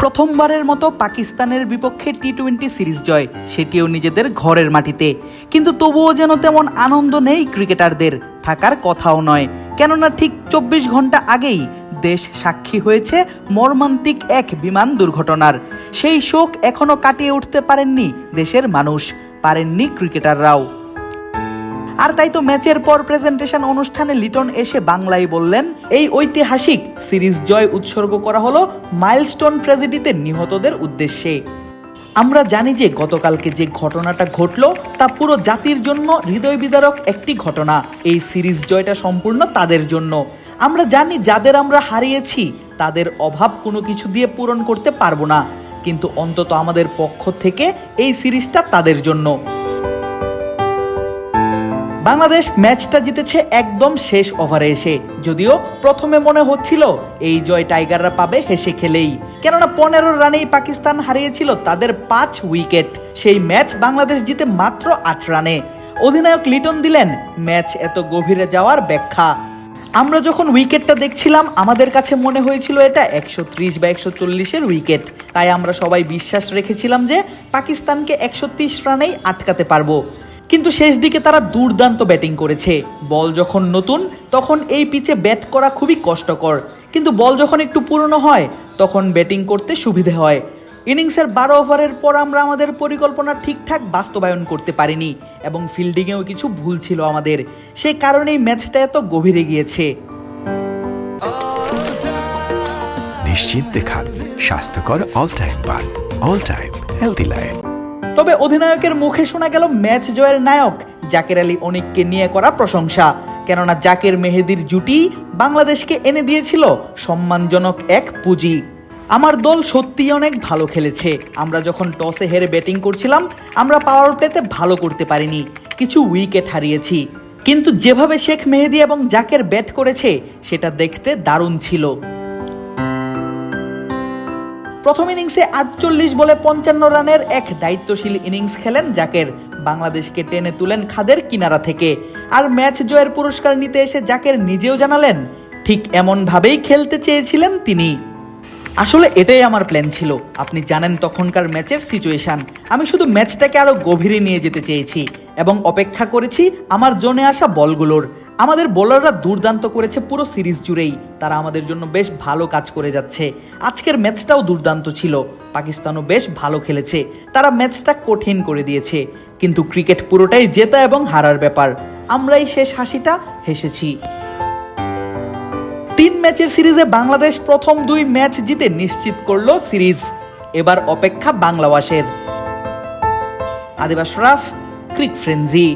প্রথমবারের মতো পাকিস্তানের বিপক্ষে টি টোয়েন্টি সিরিজ জয়, সেটিও নিজেদের ঘরের মাটিতে। কিন্তু তবুও যেন তেমন আনন্দ নেই ক্রিকেটারদের, থাকার কথাও নয়। কেননা ঠিক চব্বিশ ঘণ্টা আগেই দেশ সাক্ষী হয়েছে মর্মান্তিক এক বিমান দুর্ঘটনার। সেই শোক এখনও কাটিয়ে উঠতে পারেননি দেশের মানুষ, পারেননি ক্রিকেটাররাও। আর তাই তো ম্যাচের পর প্রেজেন্টেশন অনুষ্ঠানে লিটন এসে বাংলায় বললেন, এই ঐতিহাসিক সিরিজ জয় উৎসর্গ করা হলো মাইলস্টোন ট্র্যাজেডিতে নিহতদের উদ্দেশ্যে। আমরা জানি যে গতকালকে যে ঘটনাটা ঘটলো, তা পুরো জাতির জন্য হৃদয় বিদারক একটি ঘটনা। এই সিরিজ জয়টা সম্পূর্ণ তাদের জন্য। আমরা জানি যাদের আমরা হারিয়েছি, তাদের অভাব কোনো কিছু দিয়ে পূরণ করতে পারব না। কিন্তু অন্তত আমাদের পক্ষ থেকে এই সিরিজটা তাদের জন্য। বাংলাদেশ ম্যাচটা জিতেছে একদম শেষ ওভারে এসে। যদিও প্রথমে মনে হচ্ছিল, এই জয় টাইগাররা পাবে হেসে খেলেই। কেননা পনেরো রানেই পাকিস্তান হারিয়েছিল তাদের পাঁচ উইকেট। সেই ম্যাচ বাংলাদেশ জিতে মাত্র আট রানে। অধিনায়ক লিটন দিলেন, ম্যাচ এত গভীরে যাওয়ার ব্যাখ্যা। আমরা যখন উইকেটটা দেখছিলাম, আমাদের কাছে মনে হয়েছিল এটা একশো ত্রিশ বা একশো চল্লিশের উইকেট। তাই আমরা সবাই বিশ্বাস রেখেছিলাম যে পাকিস্তানকে একশো রানেই আটকাতে পারব। কিন্তু শেষ দিকে তারা দুর্দান্ত ব্যাটিং করেছে। বল যখন নতুন, তখন এই পিচে ব্যাট করা খুবই কষ্টকর। কিন্তু বল যখন একটু পুরনো হয়, তখন ব্যাটিং করতে সুবিধে হয়। ইনিংসের বারো ওভারের পর আমরা আমাদের পরিকল্পনা ঠিকঠাক বাস্তবায়ন করতে পারিনি এবং ফিল্ডিংয়েও কিছু ভুল ছিল আমাদের। সেই কারণেই ম্যাচটা এত গভীরে গিয়েছে। নিশ্চিন্তে খান, স্বাস্থ্যকর অল টাইম পান অল টাইম হেলদি লাইফ তবে অধিনায়কের মুখে শোনা গেল ম্যাচ জয়ের নায়ক। জাকের আলী অনিককে নিয়ে করা প্রশংসা। কেননা জাকের মেহেদির জুটি বাংলাদেশকে এনে দিয়েছিল সম্মানজনক এক পুঁজি। আমার দল সত্যিই অনেক ভালো খেলেছে। আমরা যখন টসে হেরে ব্যাটিং করছিলাম, আমরা পাওয়ার প্লেতে ভালো করতে পারিনি। কিছু উইকেট হারিয়েছি। কিন্তু যেভাবে শেখ মেহেদি এবং জাকের ব্যাট করেছে, সেটা দেখতে দারুণ ছিল। প্রথম ইনিংসে আটচল্লিশ বলে পঞ্চান্ন রানের এক দায়িত্বশীল ইনিংস খেলেন জাকের। বাংলাদেশকে টেনে তুলেন খাদের কিনারা থেকে। আর ম্যাচ জয়ের পুরস্কার নিতে এসে জাকের নিজেও জানালেন, ঠিক এমনভাবেই খেলতে চেয়েছিলেন তিনি। আসলে এটাই আমার প্ল্যান ছিল। আপনি জানেন তখনকার ম্যাচের সিচুয়েশন আমি শুধু ম্যাচটাকে আরও গভীরে নিয়ে যেতে চেয়েছি এবং অপেক্ষা করেছি আমার জোনে আসা বলগুলোর। আমাদের বোলাররা দুর্দান্ত করেছে পুরো সিরিজ জুড়েই। তারা আমাদের জন্য বেশ ভালো কাজ করে যাচ্ছে। আজকের ম্যাচটাও দুর্দান্ত ছিল। পাকিস্তানও বেশ ভালো খেলেছে। তারা ম্যাচটা কঠিন করে দিয়েছে। কিন্তু ক্রিকেট পুরোটাই জেতা এবং হারার ব্যাপার। আমরাই শেষ হাসিটা হেসেছি। তিন ম্যাচের সিরিজে বাংলাদেশ প্রথম দুই ম্যাচ জিতে নিশ্চিত করল সিরিজ। এবার অপেক্ষা বাংলাবাসের আদিবাস রাফ, ক্রিক ফ্রেন্জি